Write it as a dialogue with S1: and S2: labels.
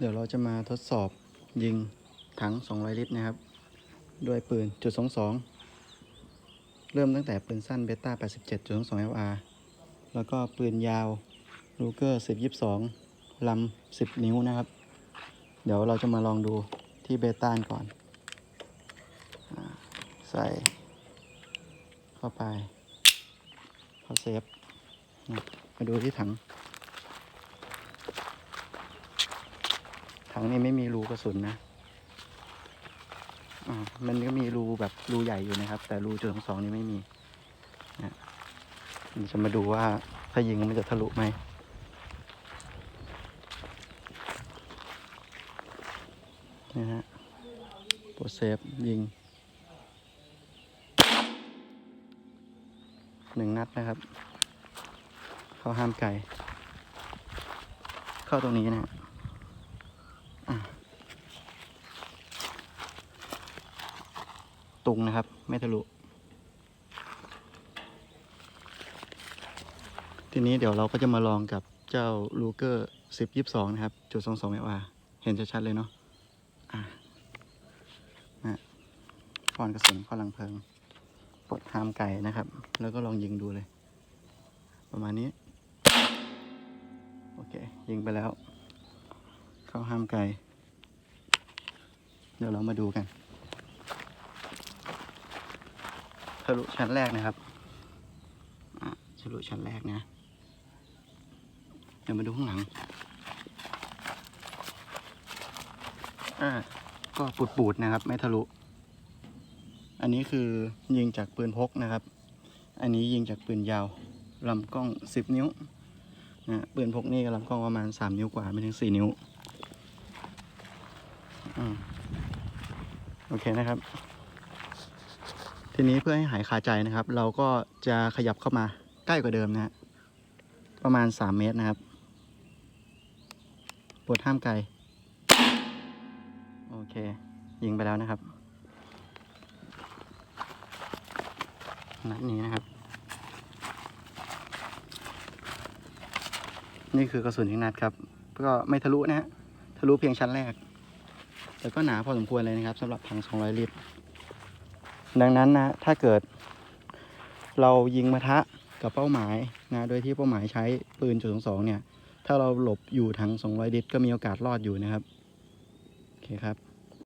S1: เดี๋ยวเราจะมาทดสอบยิงถัง 200 ลิตรนะครับ ด้วยปืนจุด22 เริ่มตั้งแต่ปืนสั้นเบต้า87จุด22 LR แล้วก็ปืนยาวลูเกอร์10 22ลำ10 นิ้วนะครับ เดี๋ยวเราจะมาลองดูที่เบต้าก่อน ใส่เข้าไปเข้าเซฟ มาดูที่ถัง ถังนี้ไม่มีรูกระสุนนะอ่ามันก็มีรูแบบรูใหญ่อยู่นะครับ แต่รูจุดสองนี้ไม่มีนะจะมาดูว่าถ้ายิงมันจะทะลุไหมนี่ฮะโปรเซฟยิงหนึ่งนัดนะครับ เขาห้ามไกลเข้าตรงนี้นะ ตุงนะครับ ไม่ทะลุ ทีนี้เดี๋ยวเราก็จะมาลองกับเจ้าลูเกอร์สิบยี่สองนะครับ จุดสองสองเอวาเห็นชัดๆเลยเนาะอะนะฟอนกระสุนเข้าลังเพลิงปลดหามไก่นะครับ แล้วก็ลองยิงดูเลย ประมาณนี้ โอเค ยิงไปแล้ว เข้าห้ามไก่ เดี๋ยวเรามาดูกัน ทะลุชั้นแรกนะครับอะทะลุชั้นแรกนะ เดี๋ยวมาดูข้างหลังอ่าก็ปูดปูดๆนะครับ ไม่ทะลุ อันนี้คือยิงจากปืนพกนะครับ อันนี้ยิงจากปืนยาวลำกล้อง 10 นิ้วนะปืนพกนี่ลำกล้องประมาณ 3 นิ้วกว่าไม่ถึง 4 นิ้วอืมโอเคนะครับ ทีนี้เพื่อให้หายคาใจนะครับ เราก็จะขยับเข้ามาใกล้กว่าเดิมนะฮะประมาณ 3 เมตรนะครับปวดห้ามไกล โอเค ยิงไปแล้วนะครับนัดนี้นะครับ นี่คือกระสุนอีกนัดครับ ก็ไม่ทะลุนะฮะทะลุเพียงชั้นแรก แต่ก็หนาพอสมควรเลยนะครับสำหรับถัง200 ลิตร ดังนั้นนะถ้าเกิด เรายิงมาทะกับเป้าหมายนะโดยที่เป้าหมายใช้ปืนจุดสองเนี่ย ถ้าเราหลบอยู่ถัง200ดิตก็มีโอกาสรอดอยู่นะครับ โอเคครับ